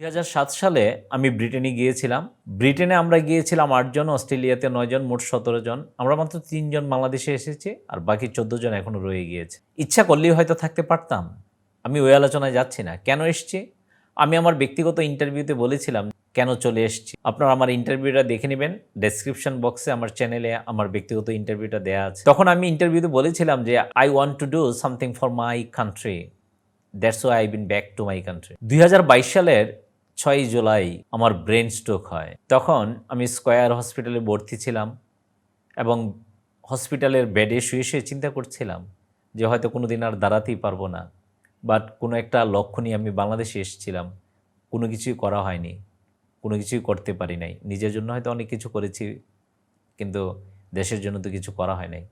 দুই হাজার সাত সালে আমি ব্রিটেনে গিয়েছিলাম। ব্রিটেনে আমরা গিয়েছিলাম আটজন অস্ট্রেলিয়াতে নয়জন মোট সতেরো জন। আমরা মাত্র তিনজন বাংলাদেশে এসেছি আর বাকি চোদ্দ জন এখনও রয়ে গিয়েছে। ইচ্ছা করলেই হয়তো থাকতে পারতাম। আমি ওই আলোচনায় যাচ্ছি না। কেন এসছি? আমি আমার ব্যক্তিগত ইন্টারভিউতে বলেছিলাম, কেন চলে এসেছি? আপনারা আমার ইন্টারভিউটা দেখে নেবেন। ডেসক্রিপশন বক্সে আমার চ্যানেলে আমার ব্যক্তিগত ইন্টারভিউটা দেওয়া আছে। তখন আমি ইন্টারভিউতে বলেছিলাম যে I want to do something for my country that's why I been back to my country দুই হাজার বাইশ সালের ছয়ই জুলাই আমার ব্রেন স্ট্রোক হয়। তখন আমি স্কোয়ার হসপিটালে ভর্তি ছিলাম এবং হসপিটালের বেডে শুয়ে শুয়ে চিন্তা করছিলাম যে হয়তো কোনো দিন আর দাঁড়াতেই পারব না। বাট কোনো একটা লক্ষ্য নিয়ে আমি বাংলাদেশে এসেছিলাম। কোনো কিছুই করা হয়নি। কোনো কিছুই করতে পারি নাই। নিজের জন্য হয়তো অনেক কিছু করেছি, কিন্তু দেশের জন্য তো কিছু করা হয় নাই।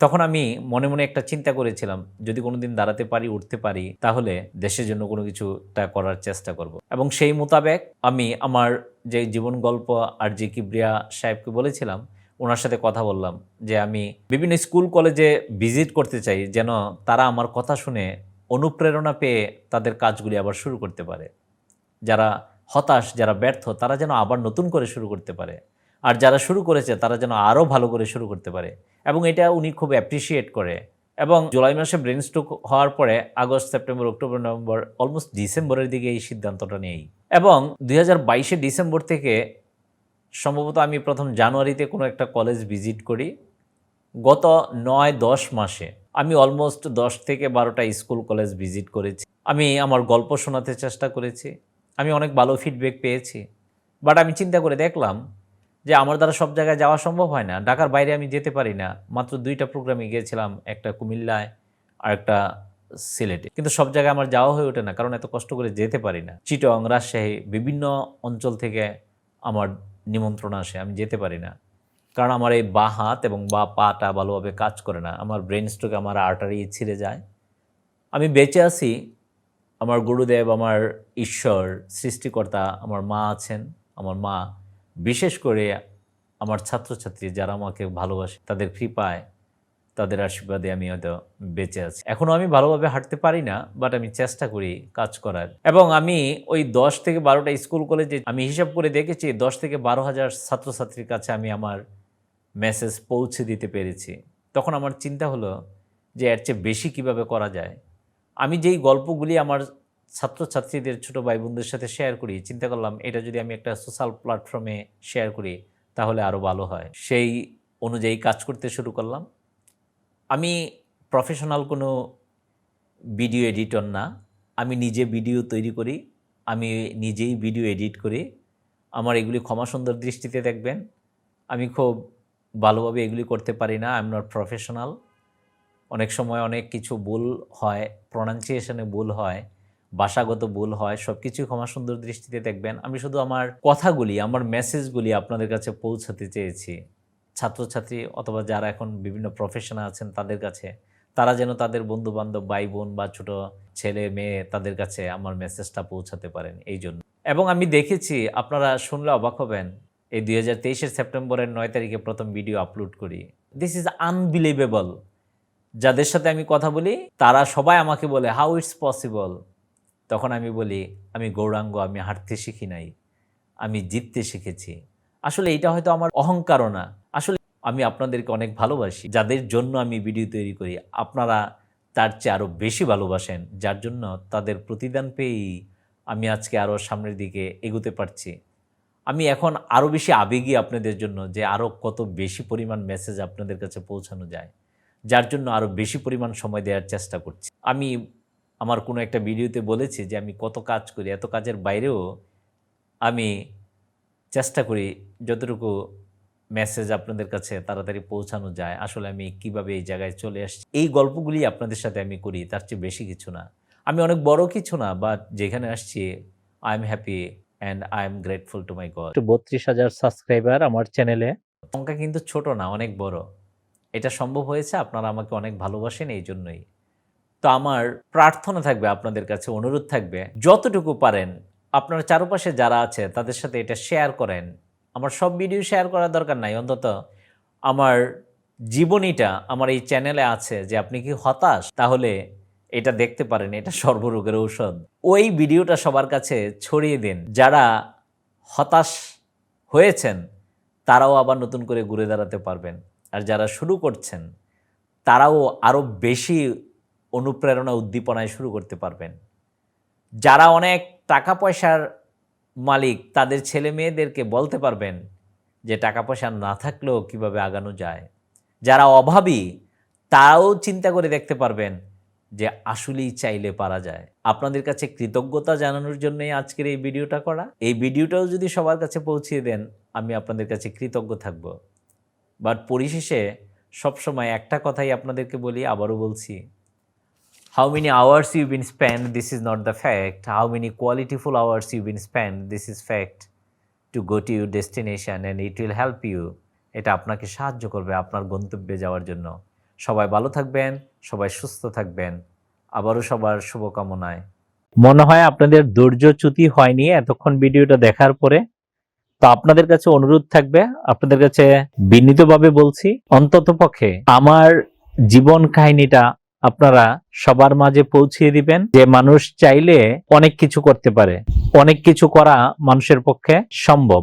তখন আমি মনে মনে একটা চিন্তা করেছিলাম, যদি কোনো দিন দাঁড়াতে পারি, উঠতে পারি, তাহলে দেশের জন্য কোনো কিছুটা করার চেষ্টা করব। এবং সেই মোতাবেক আমি আমার যে জীবন গল্প আর যে কিবরিয়া সাহেবকে বলেছিলাম, ওনার সাথে কথা বললাম যে আমি বিভিন্ন স্কুল কলেজে ভিজিট করতে চাই, যেন তারা আমার কথা শুনে অনুপ্রেরণা পেয়ে তাদের কাজগুলি আবার শুরু করতে পারে যারা হতাশ, যারা ব্যর্থ, তারা যেন আবার নতুন করে শুরু করতে পারে আর যারা শুরু করেছে, তারা যেন আরও ভালো করে শুরু করতে পারে। এবং এটা উনি খুব অ্যাপ্রিসিয়েট করে। এবং জুলাই মাসে ব্রেন স্ট্রোক হওয়ার পরে August, September, October, November almost ডিসেম্বরের দিকে এই সিদ্ধান্তটা নেই এবং দুই হাজার ডিসেম্বর থেকে সম্ভবত আমি প্রথম জানুয়ারিতে কোনো একটা কলেজ ভিজিট করি। গত নয়, দশ মাসে আমি অলমোস্ট দশ থেকে বারোটা স্কুল কলেজ ভিজিট করেছি। আমি আমার গল্প শোনাতে চেষ্টা করেছি। আমি অনেক ভালো ফিডব্যাক পেয়েছি। বাট আমি চিন্তা করে দেখলাম যে আমার দ্বারা সব জায়গায় যাওয়া সম্ভব হয় না। ঢাকার বাইরে আমি যেতে পারি না। মাত্র দুইটা প্রোগ্রামে গিয়েছিলাম, একটা কুমিল্লায় আর একটা সিলেটে। কিন্তু সব জায়গায় আমার যাওয়া হয়ে ওঠে না, কারণ এত কষ্ট করে যেতে পারি না। চিটং, রাজশাহী, বিভিন্ন অঞ্চল থেকে আমার নিমন্ত্রণ আসে, আমি যেতে পারি না। কারণ আমার এই বা হাত এবং বা পাটা ভালোভাবে কাজ করে না। আমার ব্রেন স্ট্রোকে আমার আর্টারি ছিঁড়ে যায়। আমি বেঁচে আছি। আমার গুরুদেব, আমার ঈশ্বর, সৃষ্টিকর্তা, আমার মা আছেন। আমার মা বিশেষ করে আমার ছাত্রছাত্রী যারা আমাকে ভালোবাসে, তাদের কৃপায় তাদের আশীর্বাদে আমি হয়তো বেঁচে আছি। এখনও আমি ভালোভাবে হাঁটতে পারি না বাট আমি চেষ্টা করি কাজ করার। এবং আমি ওই দশ থেকে বারোটা স্কুল কলেজে আমি হিসাব করে দেখেছি, দশ থেকে বারো হাজার ছাত্রছাত্রীর কাছে আমি আমার মেসেজ পৌঁছে দিতে পেরেছি। তখন আমার চিন্তা হলো যে এর চেয়ে বেশি কীভাবে করা যায়? আমি যেই গল্পগুলি আমার ছাত্রছাত্রীদের ছোটো ভাই বোনদের সাথে শেয়ার করি। চিন্তা করলাম, এটা যদি আমি একটা সোশ্যাল প্ল্যাটফর্মে শেয়ার করি, তাহলে আরও ভালো হয়। সেই অনুযায়ী কাজ করতে শুরু করলাম। আমি প্রফেশনাল কোনো ভিডিও এডিটর না। আমি নিজে ভিডিও তৈরি করি। আমি নিজেই ভিডিও এডিট করি। আমার এগুলি ক্ষমা সুন্দর দৃষ্টিতে দেখবেন। আমি খুব ভালোভাবে এগুলি করতে পারি না। আই এম নট প্রফেশনাল অনেক সময় অনেক কিছু ভুল হয় প্রনাউন্সিয়েশনে ভুল হয়। ভাষাগত ভুল হয় সব কিছু ক্ষমা সুন্দর দৃষ্টিতে দেখবেন। আমি শুধু আমার কথাগুলি, আমার মেসেজগুলি আপনাদের কাছে পৌঁছাতে চেয়েছি। ছাত্রছাত্রী অথবা যারা এখন বিভিন্ন প্রফেশনে আছেন তাদের কাছে, তারা যেন তাদের বন্ধু বান্ধব ভাই বোন বা ছোট ছেলে মেয়ে তাদের কাছে আমার মেসেজটা পৌঁছাতে পারেন এই জন্য। এবং আমি দেখেছি, আপনারা শুনলে অবাক হবেন, এই দুই হাজার তেইশের সেপ্টেম্বরের নয় তারিখে প্রথম ভিডিও আপলোড করি। দিস ইজ আনবিলিভেবল যাদের সাথে আমি কথা বলি, তারা সবাই আমাকে বলে হাউ ইটস পসিবল তখন আমি বলি, আমি গৌরাঙ্গ, আমি হাঁটতে শিখি নাই, আমি জিততে শিখেছি। আসলে এটা হয়তো আমার অহংকারও না। আসলে আমি আপনাদেরকে অনেক ভালোবাসি। যাদের জন্য আমি ভিডিও তৈরি করি, আপনারা তার চেয়ে আরও বেশি ভালোবাসেন। যার জন্য তাদের প্রতিদান পেয়েই আমি আজকে আরও সামনের দিকে এগোতে পারছি। আমি এখন আরও বেশি আবেগী আপনাদের জন্য যে আরও কত বেশি পরিমাণ মেসেজ আপনাদের কাছে পৌঁছানো যায়। যার জন্য আরও বেশি পরিমাণ সময় দেওয়ার চেষ্টা করছি। আমি আমার কোনো একটা ভিডিওতে বলেছি যে আমি কত কাজ করি এত কাজের বাইরেও আমি চেষ্টা করি যতটুকু মেসেজ আপনাদের কাছে তাড়াতাড়ি পৌঁছানো যায় আসলে আমি কীভাবে এই জায়গায় চলে আসছি। এই গল্পগুলি আপনাদের সাথে আমি করি তার চেয়ে বেশি কিছু না। আমি অনেক বড় কিছু না বাট যেখানে আসছি I am happy and I am grateful to my god বত্রিশ হাজার সাবস্ক্রাইবার আমার চ্যানেলে সংখ্যা কিন্তু ছোট না অনেক বড়। এটা সম্ভব হয়েছে আপনারা আমাকে অনেক ভালোবাসেন এই জন্যই। তো আমার প্রার্থনা থাকবে, আপনাদের কাছে অনুরোধ থাকবে, যতটুকু পারেন, আপনার চারপাশে যারা আছে, তাদের সাথে এটা শেয়ার করেন। আমার সব ভিডিও শেয়ার করার দরকার নাই, অন্তত আমার জীবনীটা আমার এই চ্যানেলে আছে যে আপনি কি হতাশ? তাহলে এটা দেখতে পারেন, এটা সর্বরোগের ঔষধ। ওই ভিডিওটা সবার কাছে ছড়িয়ে দিন। যারা হতাশ হয়েছেন, তারাও আবার নতুন করে ঘুরে দাঁড়াতে পারবেন। আর যারা শুরু করছেন, তারাও আরও বেশি অনুপ্রেরণা উদ্দীপনায় শুরু করতে পারবেন। যারা অনেক টাকা পয়সার মালিক, তাদের ছেলে মেয়েদেরকে বলতে পারবেন যে টাকা পয়সা না থাকলেও কীভাবে আগানো যায়। যারা অভাবী, তারাও চিন্তা করে দেখতে পারবেন যে আসলেই চাইলে পারা যায়। আপনাদের কাছে কৃতজ্ঞতা জানানোর জন্যই আজকের এই ভিডিওটা করা। এই ভিডিওটাও যদি সবার কাছে পৌঁছিয়ে দেন, আমি আপনাদের কাছে কৃতজ্ঞ থাকব। বাট পরিশেষে সবসময় একটা কথাই আপনাদেরকে বলি, আবারও বলছি how many hours you've been spent, this is not the fact. How many qualityful hours you've been spent, this is fact. To go to your destination and it will help you. এটা আপনাকে সাহায্য করবে আপনার গন্তব্যে যাওয়ার জন্য। সবাই ভালো থাকবেন, সবাই সুস্থ থাকবেন। আবারও সবার শুভকামনায়। মনে হয় আপনাদের ধৈর্যচ্যুতি হয়নি এতক্ষণ ভিডিওটা দেখার পরে। তো আপনাদের কাছে অনুরোধ থাকবে, আপনাদের কাছে বিনীতভাবে বলছি অন্তত পক্ষে আমার জীবন কাহিনীটা আপনারা সবার মাঝে পৌঁছিয়ে দিবেন। যে মানুষ চাইলে অনেক কিছু করতে পারে। অনেক কিছু করা মানুষের পক্ষে সম্ভব।